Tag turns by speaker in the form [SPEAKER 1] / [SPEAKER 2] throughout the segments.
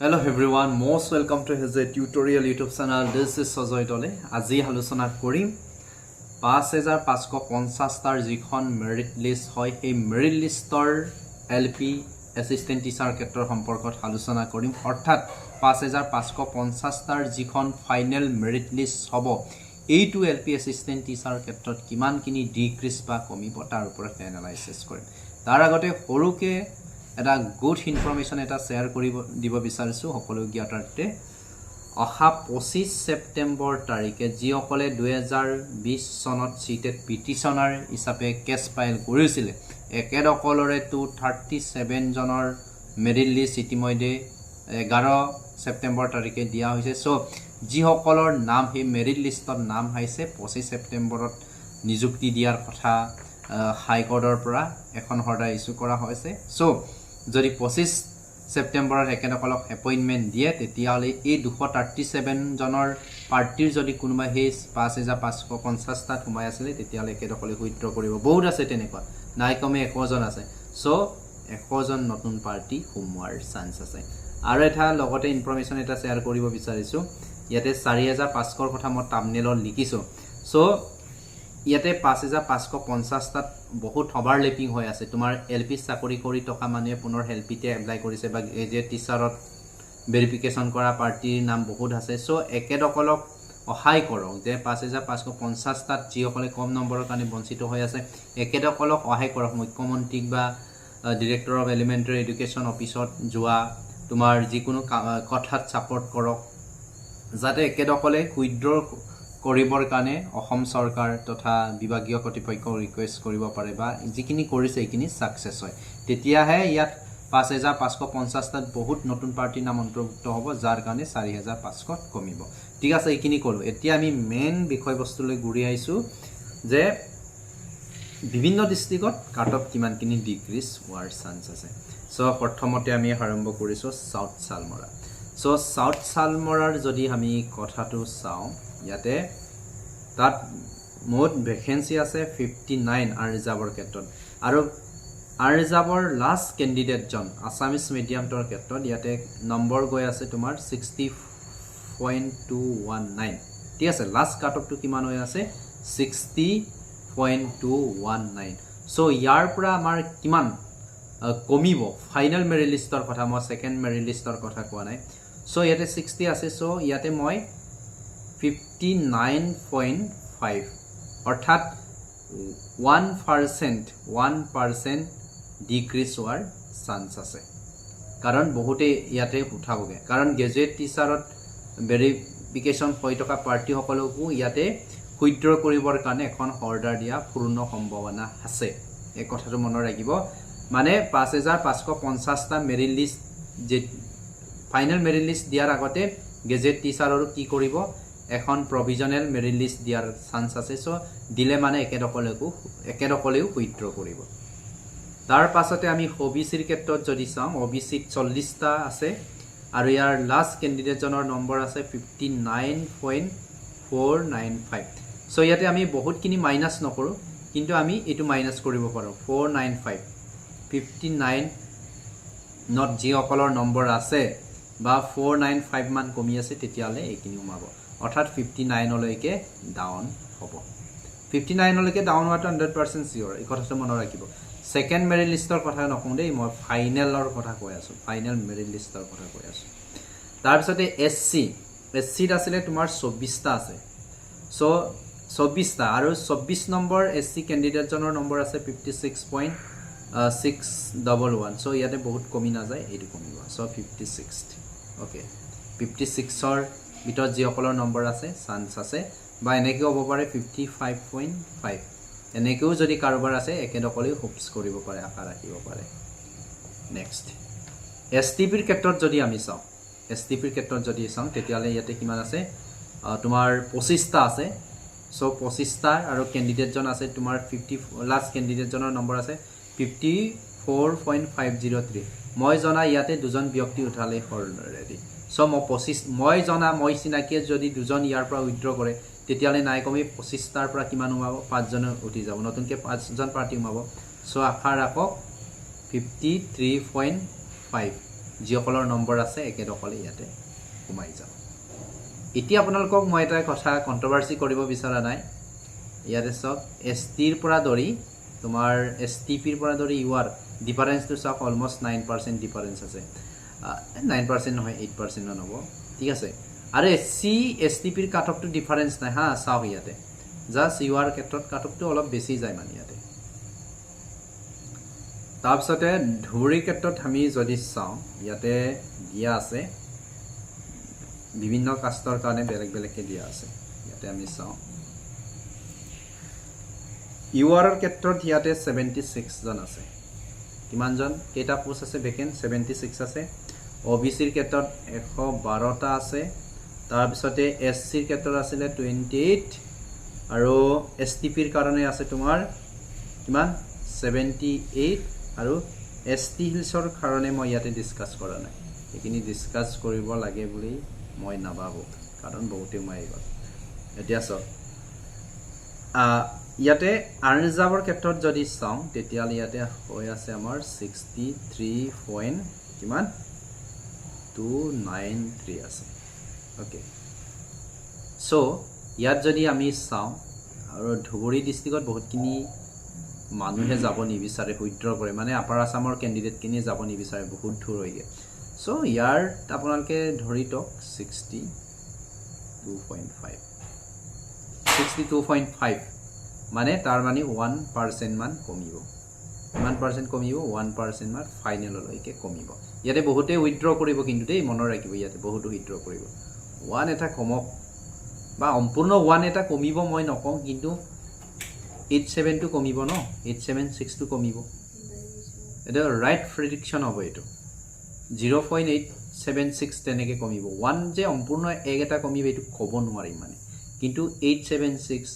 [SPEAKER 1] Hello everyone, most welcome to his uh, tutorial YouTube channel. This is Sojoy Dole. আজি আলোচনা কৰিম পাঁচ হেজাৰ পাঁচশ পঞ্চাছটাৰ যিখন মেৰিট লিষ্ট হয় সেই মেৰিট লিষ্টৰ এল পি এছিষ্টেণ্ট টিচাৰ ক্ষেত্ৰৰ সম্পৰ্কত আলোচনা কৰিম অৰ্থাৎ পাঁচ হেজাৰ পাঁচশ পঞ্চাছটাৰ যিখন ফাইনেল মেৰিট লিষ্ট হ'ব এইটো এল পি এছিষ্টেণ্ট টিচাৰ ক্ষেত্ৰত কিমানখিনি ডিক্ৰিজ বা কমিব তাৰ ওপৰত এনালাইচিছ কৰিম তাৰ আগতে সৰুকৈ এটা গুড ইনফৰ্মেশ্যন এটা শ্বেয়াৰ কৰিব দিব বিচাৰিছোঁ সকলো জ্ঞাতাৰ্থে। অহা পঁচিছ ছেপ্টেম্বৰ তাৰিখে যিসকলে দুহেজাৰ বিছ চনত চিটেড পিটিশ্যনাৰ হিচাপে কেছ ফাইল কৰিছিলে একেদকলৰে টু থাৰ্টি ছেভেনজনৰ মেৰিট লিষ্ট ইতিমধ্যে এঘাৰ ছেপ্টেম্বৰ তাৰিখে দিয়া হৈছে। চ' যিসকলৰ নাম সেই মেৰিট লিষ্টত নাম আহিছে পঁচিছ ছেপ্টেম্বৰত নিযুক্তি দিয়াৰ কথা হাইকোৰ্টৰ পৰা এখন অৰ্ডাৰ ইছ্যু কৰা হৈছে। চ' যদি পঁচিছ ছেপ্টেম্বৰত এখেতসকলক এপইণ্টমেণ্ট দিয়ে তেতিয়াহ'লে এই দুশ থাৰ্টি ছেভেনজনৰ পাৰ্টিৰ যদি কোনোবাই সেই পাঁচ হেজাৰ পাঁচশ পঞ্চাছটাত সোমাই আছিলে তেতিয়াহ'লে এখেতসকলে উইথড্ৰ কৰিব। বহুত আছে তেনেকুৱা। নাই কমে এশজন আছে। চ' এশজন নতুন পাৰ্টি সোমোৱাৰ চান্স আছে। আৰু এটা লগতে ইনফৰ্মেশ্যন এটা শ্বেয়াৰ কৰিব বিচাৰিছোঁ। ইয়াতে চাৰি হেজাৰ পাঁচশৰ কথা মই টামনেলত লিখিছোঁ। চ' ইয়াতে পাঁচ হেজাৰ পাঁচশ পঞ্চাছটাত বহুত অভাৰলেপিং হৈ আছে। তোমাৰ এল পি চাকৰি কৰি থকা মানুহে পুনৰ এল পিতে এপ্লাই কৰিছে বা গ্ৰেজুৱেট টিচাৰত ভেৰিফিকেশ্যন কৰা পাৰ্টীৰ নাম বহুত আছে। চ' একেদকলক সহায় কৰক যে পাঁচ হেজাৰ পাঁচশ পঞ্চাছটাত যিসকলে কম নম্বৰৰ কাৰণে বঞ্চিত হৈ আছে একেদকলক সহায় কৰক। মুখ্যমন্ত্ৰীক বা ডিৰেক্টৰ অফ এলিমেণ্টেৰী এডুকেশ্যন অফিচত যোৱা তোমাৰ যিকোনো কথাত ছাপৰ্ট কৰক যাতে একেদকলে ক্ষুদ্ৰ কৰিবৰ কাৰণে অসম চৰকাৰ তথা বিভাগীয় কৰ্তৃপক্ষক ৰিকুৱেষ্ট কৰিব পাৰে বা যিখিনি কৰিছে সেইখিনি ছাকচেছ হয়। তেতিয়াহে ইয়াত পাঁচ হেজাৰ পাঁচশ পঞ্চাছটাত বহুত নতুন পাৰ্টীৰ নাম অন্তৰ্ভুক্ত হ'ব যাৰ কাৰণে চাৰি হেজাৰ পাঁচশত কমিব। ঠিক আছে এইখিনি ক'লোঁ। এতিয়া আমি মেইন বিষয়বস্তুলৈ ঘূৰি আহিছোঁ যে বিভিন্ন ডিষ্ট্ৰিক্টত কাট অফ কিমানখিনি ডিক্ৰিজ হোৱাৰ চান্স আছে। চ' প্ৰথমতে আমি আৰম্ভ কৰিছোঁ চাউথ চালমৰা। চ' চাউথ চালমৰাৰ যদি আমি কথাটো চাওঁ ইয়াতে তাত মুঠ ভেকেঞ্চি আছে ফিফটি নাইন আৰ ৰিজাৰ্ভৰ ক্ষেত্ৰত। আৰু আৰ ৰিজাৰ্ভৰ লাষ্ট কেণ্ডিডেটজন আছামিজ মিডিয়ামটোৰ ক্ষেত্ৰত ইয়াতে নম্বৰ গৈ আছে তোমাৰ sixty point two one nine ঠিক আছে লাষ্ট কাট অফটো কিমান হৈ আছে? Sixty point two one nine so' ইয়াৰ পৰা আমাৰ কিমান কমিব? ফাইনেল মেৰিট লিষ্টৰ কথা মই ছেকেণ্ড মেৰিট লিষ্টৰ কথা কোৱা নাই। চ' ইয়াতে ছিক্সটি আছে চ' ইয়াতে মই ফিফটি নাইন পইণ্ট ফাইভ অৰ্থাৎ one percent one percent decrease হোৱাৰ চান্স আছে। কাৰণ বহুতেই ইয়াতে উঠাবগৈ। কাৰণ গ্ৰেজুৱেট টিচাৰত ভেৰিফিকেশ্যন হৈ থকা পাৰ্টীসকলকো ইয়াতে ক্ষুদ্ৰ কৰিবৰ কাৰণে এখন অৰ্ডাৰ দিয়া পূৰ্ণ সম্ভাৱনা আছে। এই কথাটো মনত ৰাখিব। মানে পাঁচ হেজাৰ পাঁচশ পঞ্চাছটা মেৰিট লিষ্ট যে ফাইনেল মেৰিট লিষ্ট দিয়াৰ আগতে গেজেট টিচাৰৰো কি কৰিব? এখন প্ৰভিজনেল মেৰিট লিষ্ট দিয়াৰ চান্স আছে চ' দিলে মানে একেদকলেকো একেদকলেও উইথড্ৰ কৰিব। তাৰ পাছতে আমি অ' বি চিৰ ক্ষেত্ৰত যদি চাওঁ অ' বি চিত চল্লিছটা আছে আৰু ইয়াৰ লাষ্ট কেণ্ডিডেটজনৰ নম্বৰ আছে fifty nine point four nine five so' ইয়াতে আমি বহুতখিনি মাইনাছ নকৰোঁ কিন্তু আমি এইটো মাইনাছ কৰিব পাৰোঁ four nine five fifty nine নত যিসকলৰ নম্বৰ আছে বা ফ'ৰ নাইন ফাইভ মান কমি আছে তেতিয়াহ'লে এইখিনি সোমাব। অৰ্থাৎ ফিফটি নাইনলৈকে ডাউন হ'ব। ফিফটি নাইনলৈকে ডাউন হোৱাটো হাণ্ড্ৰেড পাৰ্চেণ্ট চিয়'ৰ এই কথাটো মনত ৰাখিব। ছেকেণ্ড মেৰিট লিষ্টৰ কথা নকওঁ দেই, মই ফাইনেলৰ কথা কৈ আছোঁ। ফাইনেল মেৰিট লিষ্টৰ কথা কৈ আছোঁ। তাৰপিছতে এছ চি এছ চিত আছিলে তোমাৰ চৌব্বিছটা আছে। চ' চৌব্বিছটা আৰু চৌব্বিছ নম্বৰ এছ চি কেণ্ডিডেটজনৰ নম্বৰ আছে fifty six point six double one so' ইয়াতে বহুত কমি নাযায়, এইটো কমিব so' fifty six okay fifty ছিক্সৰ ভিতৰত যিসকলৰ নম্বৰ আছে চান্স আছে বা এনেকৈও হ'ব পাৰে ফিফটি ফাইভ পইণ্ট ফাইভ এনেকৈও যদি কাৰোবাৰ আছে একেদকলেও হোপছ কৰিব পাৰে আশা ৰাখিব পাৰে। নেক্সট এছ টি পিৰ ক্ষেত্ৰত যদি আমি চাওঁ এছ টি পিৰ ক্ষেত্ৰত যদি চাওঁ তেতিয়াহ'লে ইয়াতে কিমান আছে? তোমাৰ পঁচিছটা আছে। চ' পঁচিছটা আৰু কেণ্ডিডেটজন আছে তোমাৰ ফিফটি লাষ্ট কেণ্ডিডেটজনৰ নম্বৰ আছে fifty four point five zero' three মই জনা ইয়াতে দুজন ব্যক্তি উঠালেই অলৰেডি চ' মই পঁচিছ মই জনা মই চিনাকিয়ে যদি দুজন ইয়াৰ পৰা উইথড্ৰ কৰে তেতিয়াহ'লে নাই কমেই পঁচিছটাৰ পৰা কিমান সোমাব পাঁচজনে উঠি যাব নতুনকৈ পাঁচজন পাৰ্টি সোমাব চ' আশা ৰাখক ফিফটি থ্ৰী পইণ্ট ফাইভ যিসকলৰ নম্বৰ আছে একেডোখৰলে ইয়াতে সোমাই যাব এতিয়া আপোনালোকক মই এটা কথা কণ্ট্ৰভাৰ্চি কৰিব বিচৰা নাই ইয়াতে চাওক এছ টিৰ পৰা ধৰি তোমাৰ এছ টি পিৰ পৰা ধৰি ইউ আৰ ডিফাৰেঞ্চটো চাওক অলমষ্ট নাইন পাৰ্চেণ্ট ডিফাৰেঞ্চ আছে নাইন পাৰ্চেণ্ট নহয় এইট পাৰ্চেণ্টমান হ'ব। ঠিক আছে? আৰু এছ চি এছ টি পিৰ কাট অফটো ডিফাৰেঞ্চ নাই হা, চাওক ইয়াতে। জাষ্ট ইউ আৰ ক্ষেত্ৰত কাট অফটো অলপ বেছি যায় মানে ইয়াতে। তাৰপিছতে ধুবুৰীৰ ক্ষেত্ৰত আমি যদি চাওঁ, ইয়াতে দিয়া আছে। বিভিন্ন কাষ্টৰ কাৰণে বেলেগ বেলেগকৈ দিয়া আছে। ইয়াতে আমি চাওঁ। ইউ আৰৰ ক্ষেত্ৰত ইয়াতে ছেভেণ্টি ছিক্সজন আছে। কিমানজন? কেইটা পোষ্ট আছে ভেকেণ্ট ছেভেণ্টি ছিক্স আছে। অ' বি চিৰ ক্ষেত্ৰত এশ বাৰটা আছে। তাৰপিছতে এছ চিৰ ক্ষেত্ৰত আছিলে টুৱেণ্টি এইট আৰু এছ টি পিৰ কাৰণে আছে তোমাৰ কিমান? ছেভেণ্টি এইট আৰু এছ টি হিলছৰ কাৰণে মই ইয়াতে ডিছকাছ কৰা নাই। সেইখিনি ডিছকাছ কৰিব লাগে বুলি মই নাভাবোঁ কাৰণ বহুতে সোমাই গ'ল। এতিয়া চাওক ইয়াতে আনৰিজাৰ্ভৰ ক্ষেত্ৰত যদি চাওঁ তেতিয়াহ'লে ইয়াতে হৈ আছে আমাৰ ছিক্সটি থ্ৰী পইণ্ট কিমান? টু নাইন থ্ৰী আছে অ'কে চ' ইয়াত যদি আমি চাওঁ আৰু ধুবুৰী ডিষ্ট্ৰিক্টত বহুতখিনি মানুহে যাব নিবিচাৰে শুদ্ৰ কৰে। মানে আপাৰ আছামৰ কেণ্ডিডেটখিনিয়ে যাব নিবিচাৰে বহুত দূৰ হয়গৈ। চ' ইয়াৰ আপোনালোকে ধৰি থওক sixty two point five sixty two point five মানে তাৰ মানে ওৱান পাৰ্চেণ্টমান কমিব। কিমান পাৰ্চেণ্ট কমিব ওৱান পাৰ্চেণ্টমান ফাইনেললৈকে কমিব। ইয়াতে বহুতে উইথড্ৰ কৰিব কিন্তু দেই, মনত ৰাখিব ইয়াতে বহুতো উইথড্ৰ কৰিব। ওৱান এটা কমক, বা সম্পূৰ্ণ ওৱান এটা কমিব মই নকওঁ, কিন্তু এইট ছেভেনটো কমিব ন? এইট ছেভেন ছিক্সটো কমিব। এইটো ৰাইট প্ৰিডিকশ্যন হ'ব এইটো। Zero' point eight seven six তেনেকৈ কমিব। ওৱান যে সম্পূৰ্ণ এক এটা কমিব, এইটো ক'ব নোৱাৰিম মানে। কিন্তু eight seven six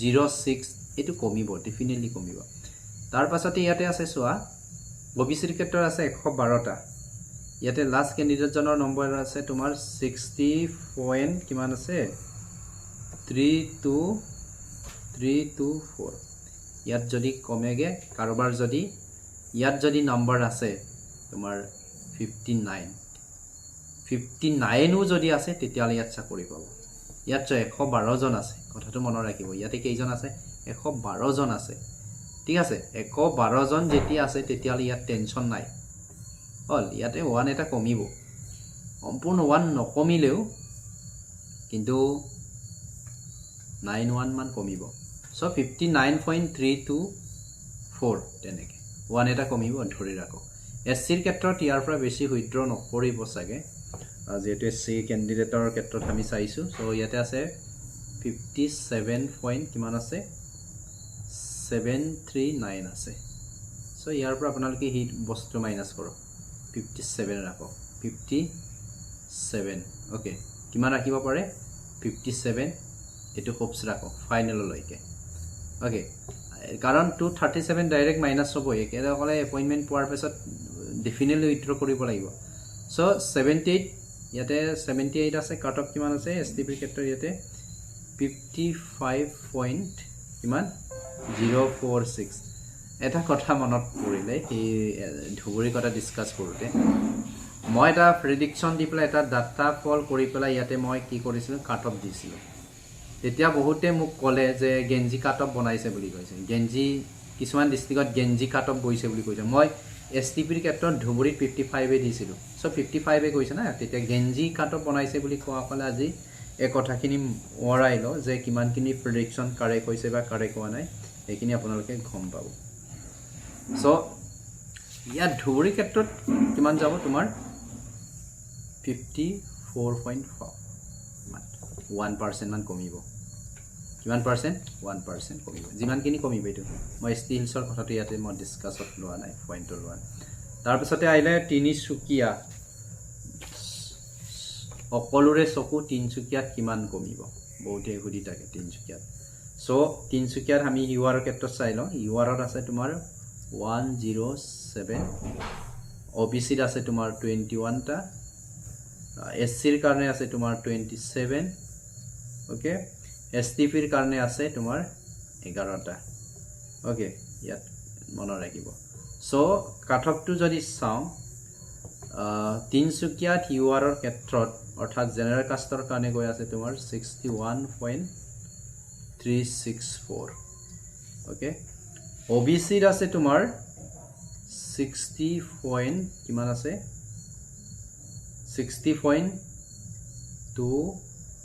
[SPEAKER 1] zero' six এইটো কমিব ডেফিনেটলি কমিব। তাৰ পাছতে ইয়াতে আছে চোৱা অ' বি চিৰ ক্ষেত্ৰত আছে এশ বাৰটা। ইয়াতে লাষ্ট কেণ্ডিডেটজনৰ নম্বৰ আছে তোমাৰ ছিক্সটি পইণ্ট কিমান আছে? Three two three two four ইয়াত যদি কমেগে কাৰোবাৰ যদি ইয়াত যদি নম্বৰ আছে তোমাৰ ফিফটি নাইন ফিফটি নাইনো যদি আছে তেতিয়াহ'লে ইয়াত চাকৰি পাব। ইয়াত যে এশ বাৰজন আছে কথাটো মনত ৰাখিব। ইয়াতে কেইজন আছে? এশ বাৰজন আছে। ঠিক আছে এশ বাৰজন যেতিয়া আছে তেতিয়াহ'লে ইয়াত টেনশ্যন নাই। হ'ল ইয়াতে ওৱান এটা কমিব। সম্পূৰ্ণ ওৱান নকমিলেও কিন্তু নাইন ওৱানমান কমিব। So' fifty nine point three two four তেনেকৈ। ওৱান এটা কমিব ধৰি ৰাখক। এছ চিৰ ক্ষেত্ৰত ইয়াৰ পৰা বেছি উইথড্ৰ নকৰিব চাগে। যিহেতু এছ চি কেণ্ডিডেটৰ ক্ষেত্ৰত আমি চাইছোঁ। চ' ইয়াতে আছে ফিফটি ছেভেন পইণ্ট কিমান আছে? ছেভেন থ্ৰী নাইন আছে। চ' ইয়াৰ পৰা আপোনালোকে সেই বস্তু মাইনাছ কৰক। ফিফটি ছেভেন ৰাখক। ফিফটি ছেভেন অ'কে কিমান ৰাখিব পাৰে? ফিফটি ছেভেন এইটো হোপছ ৰাখক ফাইনেললৈকে অ'কে কাৰণ two thirty seven direct minus হ'বই একেসকলে এপইণ্টমেণ্ট পোৱাৰ পাছত ডেফিনেটলি উইথড্ৰ কৰিব লাগিব। চ' ছেভেণ্টি এইট ইয়াতে ছেভেণ্টি এইট আছে কাট অফ কিমান আছে? এছ টি পিৰ ক্ষেত্ৰত ইয়াতে ফিফটি ফাইভ পইণ্ট কিমান? Zero' four six. এটা কথা মনত পৰিলে সেই এ, ধুবুৰীৰ কথা ডিছকাছ কৰোঁতে। মই এটা প্ৰিডিকশ্যন দি পেলাই এটা ডাটা ফল কৰি পেলাই ইয়াতে মই কি কৰিছিলোঁ কাট অফ দিছিলোঁ। তেতিয়া বহুতে মোক ক'লে যে গেঞ্জি কাট অফ বনাইছে বুলি কৈছে। গেঞ্জি কিছুমান ডিষ্ট্ৰিক্টত গেঞ্জি কাট অফ গৈছে বুলি কৈছে। মই এছ টি পিৰ ক্ষেত্ৰত ধুবুৰীত ফিফটি ফাইভে দিছিলোঁ। চ' ফিফটি ফাইভে কৈছে না? তেতিয়া গেঞ্জি কাট অফ বনাইছে বুলি কোৱাসকলে আজি এই কথাখিনি ওঁৱৰাই লওঁ যে কিমানখিনি প্ৰিডিকশ্যন কাৰেক্ট হৈছে বা কাৰেক্ট হোৱা নাই। সেইখিনি আপোনালোকে গম পাব। চ' ইয়াত ধুবুৰীৰ ক্ষেত্ৰত কিমান যাব? তোমাৰ ফিফটি ফ'ৰ পইণ্ট ওৱান পাৰ্চেণ্টমান কমিব। কিমান পাৰ্চেণ্ট ওৱান পাৰ্চেণ্ট কমিব। যিমানখিনি কমিব এইটো। মই হিলছৰ কথাটো ইয়াতে মই ডিছকাছত লোৱা নাই পইণ্টটো লোৱা নাই। তাৰপিছতে আহিলে তিনিচুকীয়া। সকলোৰে চকু তিনিচুকীয়াত কিমান কমিব? বহুতে সুধি থাকে তিনিচুকীয়াত। চ' তিনিচুকীয়াত আমি ইউ আৰৰ ক্ষেত্ৰত চাই লওঁ। ইউ আৰত আছে তোমাৰ one zero' seven O' B চিত আছে তোমাৰ টুৱেণ্টি ওৱানটা এছ চিৰ কাৰণে আছে তোমাৰ twenty seven okay S T পিৰ কাৰণে আছে তোমাৰ এঘাৰটা অ'কে ইয়াত মনত ৰাখিব। চ' কাট যদি চাওঁ তিনিচুকীয়াত ইউ আৰৰ ক্ষেত্ৰত, অৰ্থাৎ জেনেৰেল কাষ্টৰ কাৰণে গৈ আছে তোমাৰ sixty one point three six four okay O' B চিত আছে তোমাৰ ছিক্সটি পইণ্ট কিমান আছে? Sixty point two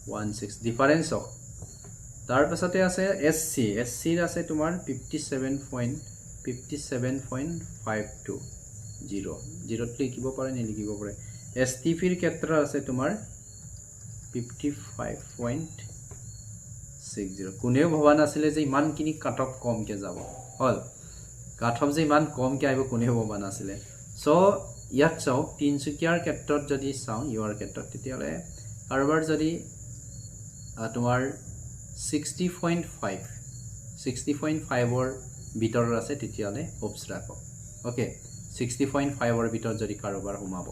[SPEAKER 1] one six difference হওক তাৰপাছতে আছে এছ চি এছ চিৰ আছে তোমাৰ fifty seven point fifty seven point five two zero' জিৰ'ত লিখিব পাৰে নিলিখিব পাৰে। এছ টি পিৰ ক্ষেত্ৰত আছে তোমাৰ fifty five point six zero' কোনেও ভবা নাছিলে যে ইমানখিনি কাট অফ কমকৈ যাব। হ'ল কাট অফ যে ইমান কমকৈ আহিব কোনেও ভবা নাছিলে। চ' ইয়াত চাওক তিনিচুকীয়াৰ ক্ষেত্ৰত যদি চাওঁ ইউৰ ক্ষেত্ৰত তেতিয়াহ'লে কাৰোবাৰ যদি তোমাৰ sixty point five sixty point ফাইভৰ ভিতৰত আছে তেতিয়াহ'লে হোপছ ৰাখক। অ'কে ছিক্সটি পইণ্ট ফাইভৰ ভিতৰত যদি কাৰোবাৰ সোমাব।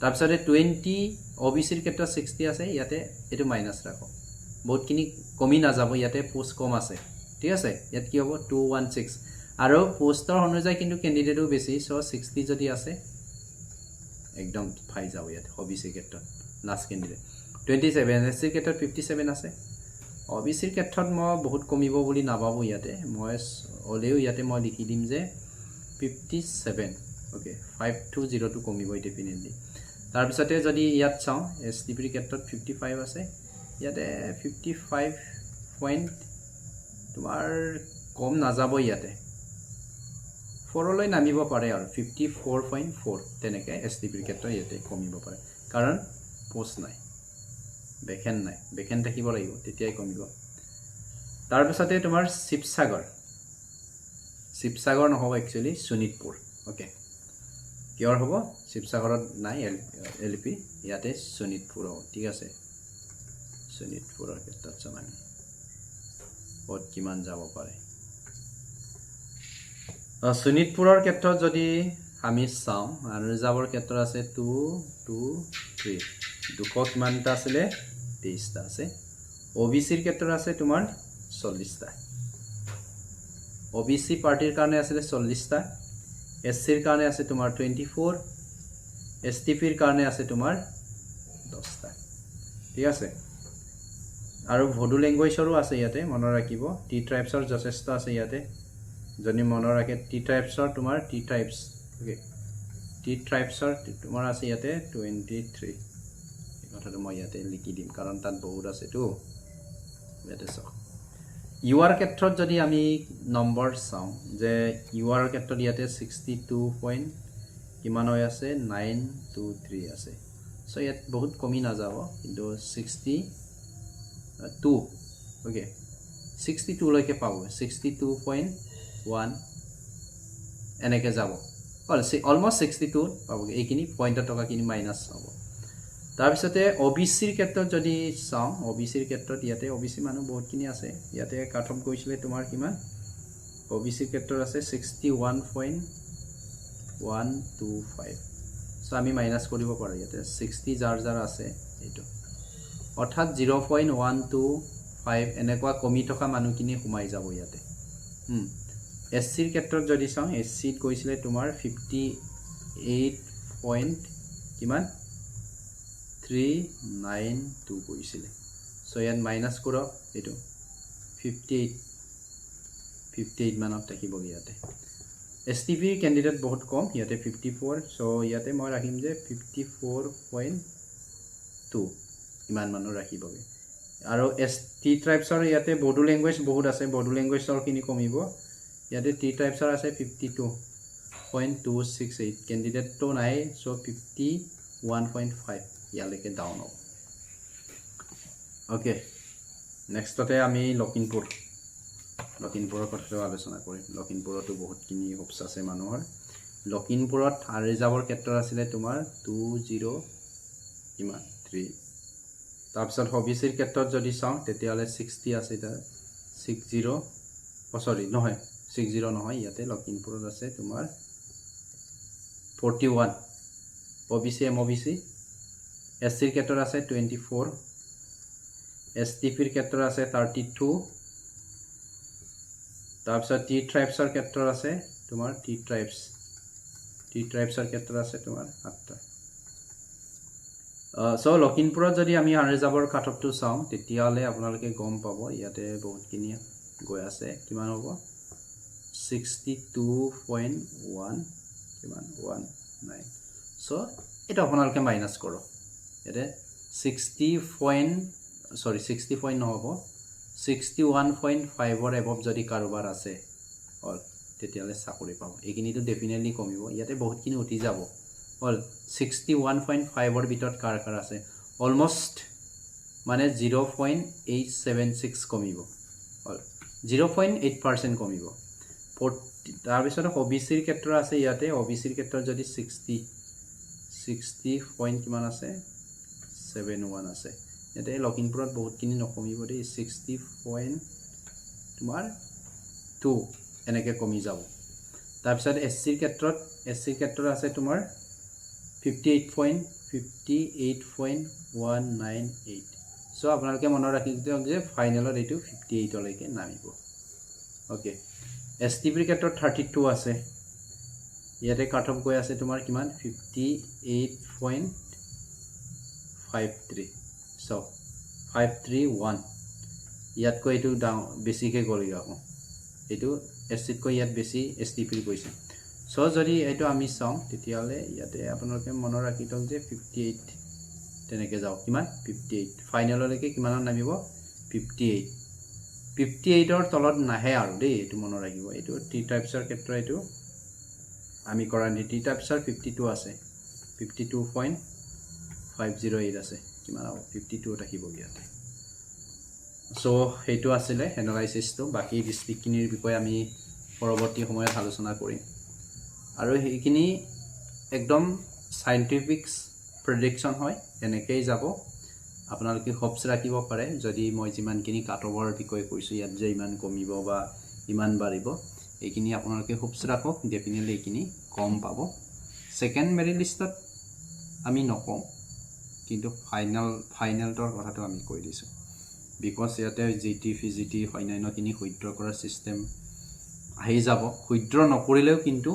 [SPEAKER 1] তাৰপিছতে টুৱেণ্টি অ' বি চিৰ ক্ষেত্ৰত ছিক্সটি আছে, ইয়াতে এইটো মাইনাছ ৰাখক। বহুতখিনি কমি নাযাব ইয়াতে পোষ্ট কম আছে। ঠিক আছে ইয়াত কি হ'ব? টু ওৱান ছিক্স আৰু পোষ্টৰ অনুযায়ী কিন্তু কেণ্ডিডেটো বেছি চ' ছিক্সটি যদি আছে একদম ফাই যাব ইয়াত অ' বি চিৰ ক্ষেত্ৰত last candidate twenty seven S চিৰ ক্ষেত্ৰত ফিফটি ছেভেন আছে। অ' বি চিৰ ক্ষেত্ৰত মই বহুত কমিব বুলি নাভাবোঁ ইয়াতে মই হ'লেও ইয়াতে মই লিখি দিম যে fifty seven okay five two জিৰ'টো কমিবই ডেফিনেটলি তাৰপিছতে যদি ইয়াত চাওঁ এছ টি পিৰ ক্ষেত্ৰত ফিফটি ফাইভ আছে। ইয়াতে ফিফটি ফাইভ পইণ্ট তোমাৰ কম নাযাব ইয়াতে। ফ'ৰলৈ নামিব পাৰে আৰু ফিফটি ফ'ৰ পইণ্ট ফ'ৰ তেনেকৈ এছ টি পিৰ ক্ষেত্ৰত ইয়াতে কমিব পাৰে। কাৰণ প'ষ্ট নাই বেখেন নাই বেখেন থাকিব লাগিব তেতিয়াই কমিব। তাৰপিছতে তোমাৰ শিৱসাগৰ শিৱসাগৰ নহ'ব একচুৱেলি শোণিতপুৰ অ'কে কিয়ৰ হ'ব? শিৱসাগৰত নাই এল এল পি ইয়াতে শোণিতপুৰ হ'ব ঠিক আছে। শোণিতপুৰৰ ক্ষেত্ৰত চাম আমি ক'ত কিমান যাব পাৰে? শোণিতপুৰৰ ক্ষেত্ৰত যদি আমি চাওঁ ৰিজাৰ্ভৰ ক্ষেত্ৰত আছে টু টু, থ্ৰী। দুশ কিমানটা আছিলে? তেইছটা আছে। অ' বি চিৰ ক্ষেত্ৰত আছে তোমাৰ চল্লিছটা অ' বি চি পাৰ্টিৰ কাৰণে আছিলে চল্লিছটা এছ চিৰ কাৰণে আছে তোমাৰ টুৱেণ্টি ফ'ৰ। এছ টি পিৰ কাৰণে আছে তোমাৰ দহটা। ঠিক আছে? আৰু ভডু লেংগুৱেজৰো আছে ইয়াতে মনত ৰাখিব। টি ট্ৰাইবছৰ যথেষ্ট আছে ইয়াতে। যদি মনত ৰাখে টি ট্ৰাইবছৰ তোমাৰ টি ট্ৰাইবছ অ'কে টি ট্ৰাইবছৰ তোমাৰ আছে ইয়াতে টুৱেণ্টি থ্ৰী কথাটো মই ইয়াতে লিখি দিম কাৰণ তাত বহুত আছেতো ইয়াতে চাওক। ইউ আৰ ক্ষেত্ৰত যদি আমি নম্বৰ চাওঁ যে ইউ আৰৰ ক্ষেত্ৰত ইয়াতে ছিক্সটি টু পইণ্ট কিমান হৈ আছে? নাইন টু থ্ৰী আছে। চ' ইয়াত বহুত কমি নাযাব কিন্তু ছিক্সটি টু অ'কে ছিক্সটি টুলৈকে পাব ওৱান এনেকৈ যাব অলমষ্ট ছিক্সটি টু পাবগৈ এইখিনি পইণ্টৰ টকাখিনি মাইনাছ হ'ব তাৰপিছতে অ' বি চিৰ ক্ষেত্ৰত যদি চাওঁ অ' বি চিৰ ক্ষেত্ৰত ইয়াতে অ' বি চি মানুহ বহুতখিনি আছে ইয়াতে কাট অফ গৈছিলে তোমাৰ কিমান অ' বি চিৰ ক্ষেত্ৰত আছে sixty one point one two five so' আমি মাইনাছ কৰিব পাৰোঁ ইয়াতে ছিক্সটি যাৰ যাৰ আছে এইটো অৰ্থাৎ zero' point one two five এনেকুৱা কমি থকা মানুহখিনি সোমাই যাব ইয়াতে। এছ চিৰ ক্ষেত্ৰত যদি চাওঁ এছ চিত গৈছিলে তোমাৰ ফিফটি এইট পইণ্ট কিমান? থ্ৰী নাইন টু কৰিছিলে চ' ইয়াত মাইনাছ কৰক এইটো। ফিফটি এইট ফিফটি এইট মানত থাকিবগৈ ইয়াতে। এছ টি পিৰ কেণ্ডিডেট বহুত কম ইয়াতে ফিফটি ফ'ৰ চ' ইয়াতে মই ৰাখিম যে ফিফটি ফ'ৰ পইণ্ট টু ইমান মানুহ ৰাখিবগৈ। আৰু এছ টি ট্ৰাইবছৰ ইয়াতে বড়ো লেংগুৱেজ বহুত আছে বড়ো লেংগুৱেজৰখিনি কমিব। ইয়াতে টি ট্ৰাইবছৰ আছে fifty two point two six eight কেণ্ডিডেটটো নাই so' fifty one point five ইয়ালৈকে ডাউন হ'ব। অ'কে নেক্সটতে আমি লখিমপুৰ। লখিমপুৰৰ কথাটো আলোচনা কৰিম। লখিমপুৰতো বহুতখিনি হোপছ আছে মানুহৰ। লখিমপুৰত ৰিজাৰ্ভৰ ক্ষেত্ৰত আছিলে তোমাৰ টু জিৰ' কিমান? থ্ৰী তাৰপিছত হবিচিৰ ক্ষেত্ৰত যদি চাওঁ তেতিয়াহ'লে ছিক্সটি আছে ছিক্স জিৰ' অ' চৰি নহয় ছিক্স জিৰ' নহয় ইয়াতে লখিমপুৰত আছে তোমাৰ forty one. O' B C M O' B C. S চিৰ ক্ষেত্ৰত আছে টুৱেণ্টি ফ'ৰ। এছ টি পিৰ ক্ষেত্ৰত আছে থাৰ্টি টু। তাৰপিছত টি ট্ৰাইবছৰ ক্ষেত্ৰত আছে তোমাৰ টি ট্ৰাইবছ। টি ট্ৰাইবছৰ ক্ষেত্ৰত আছে তোমাৰ সাতটা। চ' লখিমপুৰত যদি আমি আনৰিজাৰ্ভৰ কাট অফটো চাওঁ তেতিয়াহ'লে আপোনালোকে গম পাব ইয়াতে বহুতখিনি গৈ আছে। কিমান হ'ব? ছিক্সটি টু পইণ্ট ওৱান কিমান? One nine. চ' এইটো আপোনালোকে মাইনাছ কৰক। ইয়াতে sixty point sorry sixty point নহ'ব। ছিক্সটি ওৱান পইণ্ট ফাইভৰ এবভ যদি কাৰোবাৰ আছে হ'ল তেতিয়াহ'লে চাকৰি পাব। এইখিনিতো ডেফিনেটলি কমিব। ইয়াতে বহুতখিনি উঠি যাব। হ'ল ছিক্সটি ওৱান পইণ্ট ফাইভৰ ভিতৰত কাৰ কাৰ আছে? অলমষ্ট মানে zero' point eight seven six কমিব। হ'ল জিৰ' পইণ্ট এইট পাৰ্চেণ্ট কমিব। ফৰ্টি তাৰপিছত অ' বি চিৰ ক্ষেত্ৰত আছে ইয়াতে। অ' বি চিৰ ক্ষেত্ৰত যদি ছিক্সটি ছিক্সটি পইণ্ট কিমান আছে? ছেভেন ওৱান আছে। ইয়াতে লখিমপুৰত বহুতখিনি নকমিব দেই। ছিক্সটি পইণ্ট তোমাৰ টু এনেকৈ কমি যাব। তাৰপিছত এছ চিৰ ক্ষেত্ৰত এছ চিৰ ক্ষেত্ৰত আছে তোমাৰ fifty eight point fifty eight point one nine eight so' আপোনালোকে মনত ৰাখি দিয়ক যে ফাইনেলত এইটো ফিফটি এইটলৈকে নামিব। অ'কে এছ টি পিৰ ক্ষেত্ৰত থাৰ্টি টু আছে। ইয়াতে কাট অফ গৈ আছে তোমাৰ কিমান? Fifty eight point five three so' five three one ইয়াতকৈ এইটো ডাঙৰ বেছিকৈ গ'লগৈ আকৌ। এইটো এছ চিতকৈ ইয়াত বেছি এছ টি পিৰ গৈছে চ' যদি এইটো আমি চাওঁ তেতিয়াহ'লে ইয়াতে আপোনালোকে মনত ৰাখি থওক যে ফিফটি এইট তেনেকৈ যাওক। কিমান? ফিফটি এইট ফাইনেললৈকে কিমানত নামিব? ফিফটি এইট ফিফটি এইটৰ তলত নাহে আৰু দেই এইটো মনত ৰাখিব। এইটো টি টাইপছৰ ক্ষেত্ৰত এইটো আমি কৰা নাই। টি টাইপছৰ ফিফটি টু আছে। Fifty two point five zero' eight আছে। কিমান হ'ব? ফিফটি টুত আহিবগৈ ইয়াতে। চ' সেইটো আছিলে এনালাইচিছটো বাকী ডিষ্ট্ৰিক্টখিনিৰ বিষয়ে আমি পৰৱৰ্তী সময়ত আলোচনা কৰিম। আৰু সেইখিনি একদম চাইণ্টিফিক প্ৰেডিকশ্যন হয় এনেকৈয়ে যাব। আপোনালোকে হোপছ ৰাখিব পাৰে যদি মই যিমানখিনি কাটঅভাৰ বিষয়ে কৈছোঁ ইয়াত যে ইমান কমিব বা ইমান বাঢ়িব এইখিনি আপোনালোকে হোপছ ৰাখক ডেফিনেটলি এইখিনি কম পাব। ছেকেণ্ড মেৰিট লিষ্টত আমি নকওঁ কিন্তু ফাইনেল ফাইনেলটোৰ কথাটো আমি কৈ দিছোঁ। বিকজ ইয়াতে G T P G T অন্যান্যখিনি শুদ্ৰ কৰাৰ ছিষ্টেম আহি যাব। শুদ্ৰ নকৰিলেও কিন্তু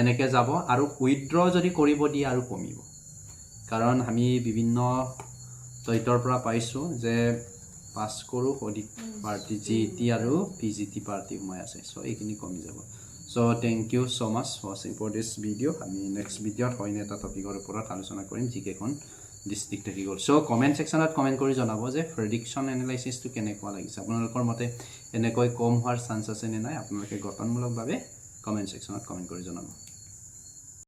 [SPEAKER 1] এনেকৈ যাব আৰু উইড্ৰ যদি কৰিব দিয়ে আৰু কমিব। কাৰণ আমি বিভিন্ন তথ্যৰ পৰা পাইছোঁ যে পাছ কৰোঁ অধিক পাৰ্টি জি টি আৰু পি জি টি পাৰ্টি সোমাই আছে চ' এইখিনি কমি যাব। So' thank you so' much ৱাচিং ফৰ দিছ ভিডিঅ' আমি নেক্সট ভিডিঅ'ত অন্য এটা টপিকৰ ওপৰত আলোচনা কৰিম যিকেইখন ডিষ্ট্ৰিক্ট থাকি গ'ল। চ' কমেণ্ট ছেকশ্যনত কমেণ্ট কৰি জনাব যে প্ৰেডিকশ্যন এনালাইচিছটো কেনেকুৱা লাগিছে। আপোনালোকৰ মতে এনেকৈ কম হোৱাৰ চান্স আছে নে নাই? আপোনালোকে গঠনমূলকভাৱে কমেণ্ট ছেকশ্যনত কমেণ্ট কৰি জনাব।